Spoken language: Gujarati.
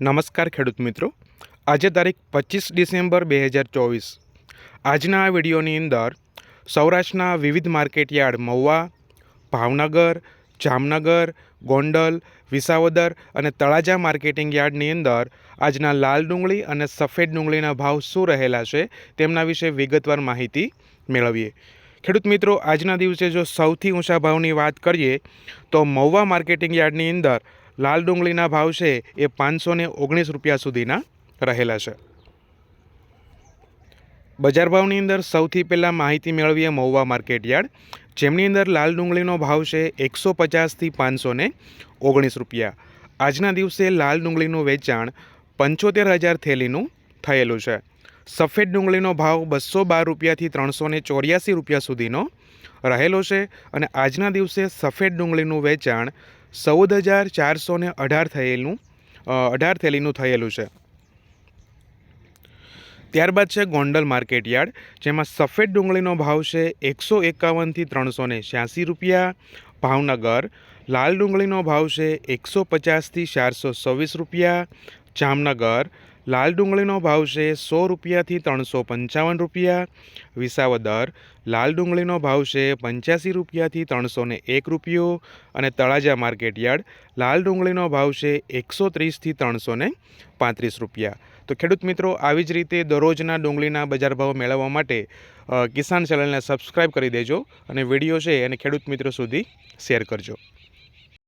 નમસ્કાર ખેડૂત મિત્રો. આજે તારીખ પચીસ ડિસેમ્બર બે હજાર ચોવીસ. આજના આ વિડીયોની અંદર સૌરાષ્ટ્રના વિવિધ માર્કેટયાર્ડ મહુવા, ભાવનગર, જામનગર, ગોંડલ, વિસાવદર અને તળાજા માર્કેટિંગ યાર્ડની અંદર આજના લાલ ડુંગળી અને સફેદ ડુંગળીના ભાવ શું રહેલા છે તેમના વિશે વિગતવાર માહિતી મેળવીએ. ખેડૂત મિત્રો, આજના દિવસે જો સૌથી ઊંચા ભાવની વાત કરીએ તો મહુવા માર્કેટિંગ યાર્ડની અંદર લાલ ડુંગળીના ભાવ છે એ પાંચસો ને ઓગણીસ રૂપિયા સુધીના રહેલા છે. બજાર ભાવની અંદર સૌથી પહેલાં માહિતી મેળવીએ મહુવા માર્કેટ યાર્ડ. જેમની અંદર લાલ ડુંગળીનો ભાવ છે એકસો પચાસથી પાંચસો ને ઓગણીસ રૂપિયા. આજના દિવસે લાલ ડુંગળીનું વેચાણ પંચોતેર હજાર થેલીનું થયેલું છે. સફેદ ડુંગળીનો ભાવ બસો બાર રૂપિયાથી ત્રણસો ને ચોર્યાસી રૂપિયા સુધીનો રહેલો છે અને આજના દિવસે સફેદ ડુંગળીનું વેચાણ ચૌદ હજાર ચારસો ને અઢાર થયેલું અઢાર થેલીનું થયેલું છે. ત્યારબાદ છે ગોંડલ માર્કેટ યાર્ડ, જેમાં સફેદ ડુંગળીનો ભાવ છે એકસો એકાવનથી ત્રણસો ને છ્યાસી રૂપિયા, ભાવનગર, લાલ ડુંગળીનો ભાવ છે એકસો પચાસથી ચારસો છવ્વીસ રૂપિયા, જામનગર લાલ ડુંગળીનો ભાવ છે સો રૂપિયાથી ત્રણસો પંચાવન રૂપિયા. વિસાવદર, લાલ ડુંગળીનો ભાવ છે પંચ્યાસી રૂપિયાથી ત્રણસો ને એક રૂપિયો અને તળાજા માર્કેટ યાર્ડ લાલ ડુંગળીનો ભાવ છે એકસો ત્રીસથી ત્રણસો ને પાંત્રીસ રૂપિયા. તો ખેડૂત મિત્રો, આવી જ રીતે દરરોજના ડુંગળીના બજાર ભાવ મેળવવા માટે કિસાન ચેનલને સબસ્ક્રાઈબ કરી દેજો અને વીડિયો છે એને ખેડૂત મિત્રો સુધી શેર કરજો.